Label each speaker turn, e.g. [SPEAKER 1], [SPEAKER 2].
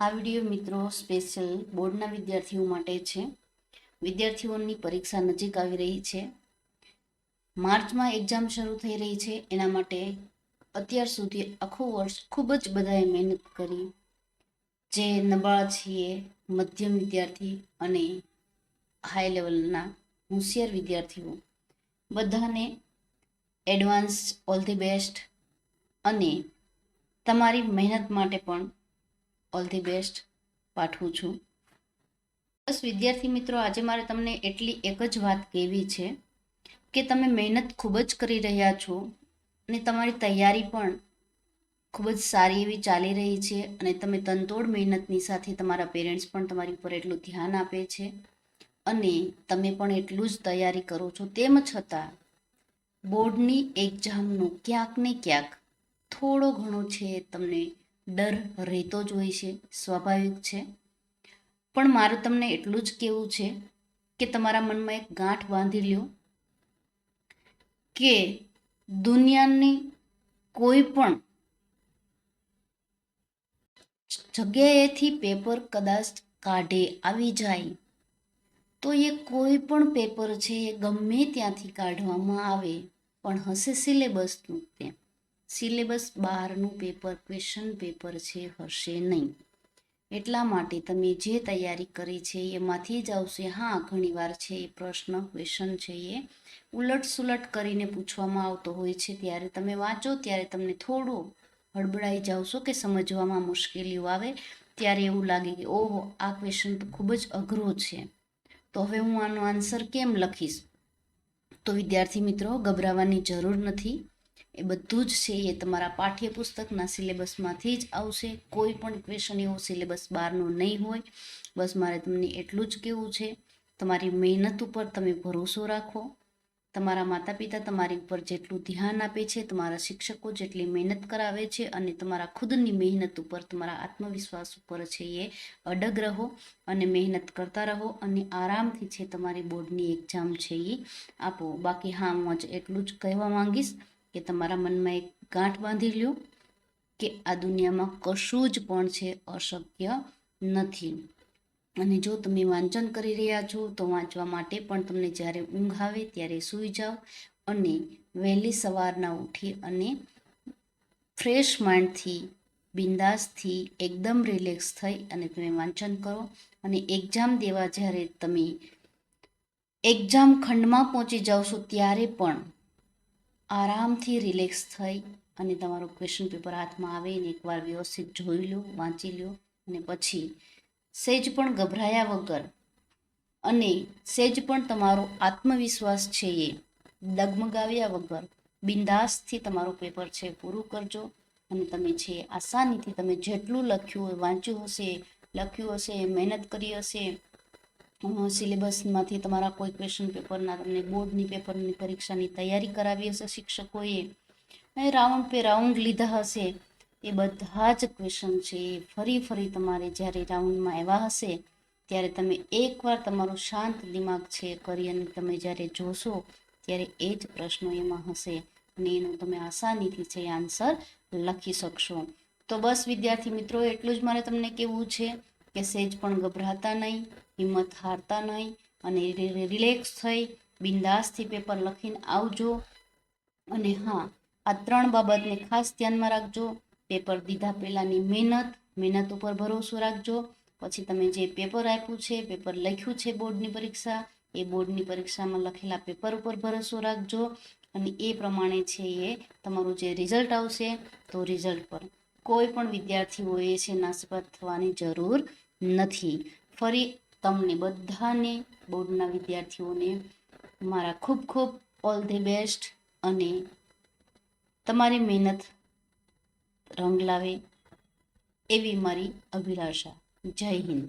[SPEAKER 1] આ વીડિયો મિત્રો સ્પેશિયલ બોર્ડના વિદ્યાર્થીઓ માટે છે. વિદ્યાર્થીઓની પરીક્ષા નજીક આવી રહી છે. માર્ચમાં એક્ઝામ શરૂ થઈ રહી છે. એના માટે અત્યાર સુધી આખું વર્ષ ખૂબ જ બધાએ મહેનત કરી. જે નબળા છીએ, મધ્યમ વિદ્યાર્થી અને હાઈ લેવલના હોશિયાર વિદ્યાર્થીઓ. બધાને એડવાન્સ ઓલ ધી બેસ્ટ અને તમારી મહેનત માટે પણ ઓલ ધી બેસ્ટ પાઠવું છું. બસ, વિદ્યાર્થી મિત્રો, આજે મારે તમને એટલી એક જ વાત કહેવી છે કે તમે મહેનત ખૂબ જ કરી રહ્યા છો અને તમારી તૈયારી પણ ખૂબ જ સારી એવી ચાલી રહી છે અને તમે તનતોડ મહેનતની સાથે તમારા પેરેન્ટ્સ પણ તમારી ઉપર એટલું ધ્યાન આપે છે અને તમે પણ એટલું જ તૈયારી કરો છો. તેમ છતાં, બોર્ડની એક્ઝામનો ક્યાંક ને ક્યાંક થોડો ઘણો છે તમને ડર રહેતો જ હોય છે, સ્વાભાવિક છે. પણ મારું તમને એટલું જ કહેવું છે કે તમારા મનમાં એક ગાંઠ બાંધી લ્યો કે દુનિયાની કોઈ પણ જગ્યાએથી પેપર કદાચ કાઢે આવી જાય તો એ કોઈ પણ પેપર છે એ ગમે ત્યાંથી કાઢવામાં આવે, પણ હશે સિલેબસનું તે સિલેબસ બહારનું પેપર, ક્વેશ્ચન પેપર છે, હશે નહીં. એટલા માટે તમે જે તૈયારી કરી છે, એમાંથી જ આવશે. હા, ઘણીવાર છે, એ પ્રશ્ન, ક્વેશ્ચન છે, એ ઉલટ સુલટ કરીને પૂછવામાં આવતો હોય છે. ત્યારે તમે વાંચો, ત્યારે તમને થોડો હડબડાઈ જાઓ કે સમજવામાં મુશ્કેલીઓ આવે. ત્યારે એવું લાગે કે, ઓહો, આ ક્વેશ્ચન તો ખૂબ જ અઘરો છે. તો હવે હું આનો આન્સર કેમ લખીશ? તો વિદ્યાર્થી મિત્રો, ગભરાવાની જરૂર નથી. એ બધું જ છે એ તમારા પાઠ્યપુસ્તકના સિલેબસમાંથી જ આવશે. કોઈ પણ ક્વેશ્ચન એવો સિલેબસ બહારનો નહીં હોય. બસ મારે તમને એટલું જ કહેવું છે. તમારી મહેનત ઉપર તમે ભરોસો રાખો. તમારા માતા પિતા તમારી ઉપર જેટલું ધ્યાન આપે છે, તમારા શિક્ષકો જેટલી મહેનત કરાવે છે અને તમારા ખુદની મહેનત ઉપર, તમારા આત્મવિશ્વાસ ઉપર છે એ અડગ રહો અને મહેનત કરતા રહો અને આરામથી છે તમારી બોર્ડની એક્ઝામ છે એ આપો. બાકી હા, હું જ એટલું જ કહેવા માંગીશ. કે તમારા મનમાં એક ગાંઠ બાંધી લ્યો કે આ દુનિયામાં કશું જ પણ છે અશક્ય નથી. અને જો તમે વાંચન કરી રહ્યા છો, તો વાંચવા માટે પણ તમને જ્યારે ઊંઘ આવે ત્યારે સૂઈ જાઓ અને વહેલી સવારના ઉઠી અને ફ્રેશ માઇન્ડથી, બિંદાસથી એકદમ રિલેક્સ થઈ અને તમે વાંચન કરો. અને એક્ઝામ દેવા જ્યારે તમે એક્ઝામ ખંડમાં પહોંચી જાઓ છો, ત્યારે પણ આરામથી રિલેક્સ થઈ અને તમારું ક્વેશ્ચન પેપર હાથમાં આવે અને એકવાર વ્યવસ્થિત જોઈ લો, વાંચી લો અને પછી સહેજ પણ ગભરાયા વગર અને સહેજ પણ તમારો આત્મવિશ્વાસ છે એ ડગમગાવ્યા વગર બિંદાસથી તમારું પેપર છે પૂરું કરજો અને તમે છે આસાનીથી તમે જેટલું લખ્યું હોય, વાંચ્યું હશે, લખ્યું હશે, મહેનત કરી હશે સિલેબસમાંથી તમારા કોઈ ક્વેશ્ચન પેપરના તમને બોર્ડની પેપરની પરીક્ષાની તૈયારી કરાવી હશે શિક્ષકોએ? રાઉન્ડ પે રાઉન્ડ લીધા હશે. એ બધા જ ક્વેશ્ચન છે એ ફરી ફરી તમારે જ્યારે રાઉન્ડમાં આવ્યા હશે, ત્યારે તમે એકવાર તમારું શાંત દિમાગ છે કરી અને તમે જ્યારે જોશો, ત્યારે એ જ પ્રશ્નો એમાં હશે અને એનો તમે આસાનીથી છે આન્સર લખી શકશો. તો બસ વિદ્યાર્થી મિત્રો, એટલું જ મારે તમને કહેવું છે કે સેજ પણ ગભરાતા નહીં. હિંમત હારતા નહીં અને રિલેક્સ થઈ. બિંદાસથી પેપર લખીને આવજો. અને હા, આ ત્રણ બાબતને ખાસ ધ્યાનમાં રાખજો. પેપર દીધા પહેલાંની મહેનત મહેનત ઉપર ભરોસો રાખજો. પછી તમે જે પેપર આપ્યું છે પેપર લખ્યું છે બોર્ડની પરીક્ષા, એ બોર્ડની પરીક્ષામાં લખેલા પેપર ઉપર ભરોસો રાખજો. અને એ પ્રમાણે છે એ તમારું જે રિઝલ્ટ આવશે, તો રિઝલ્ટ પર કોઈ પણ વિદ્યાર્થીઓએ છે નાસપાત થવાની જરૂર નથી. ફરી તમને બધાને, બોર્ડના વિદ્યાર્થીઓને, મારા ખૂબ ખૂબ ઓલ ધી બેસ્ટ અને તમારી મહેનત રંગ લાવે એવી મારી અભિલાષા. જય હિન્દ.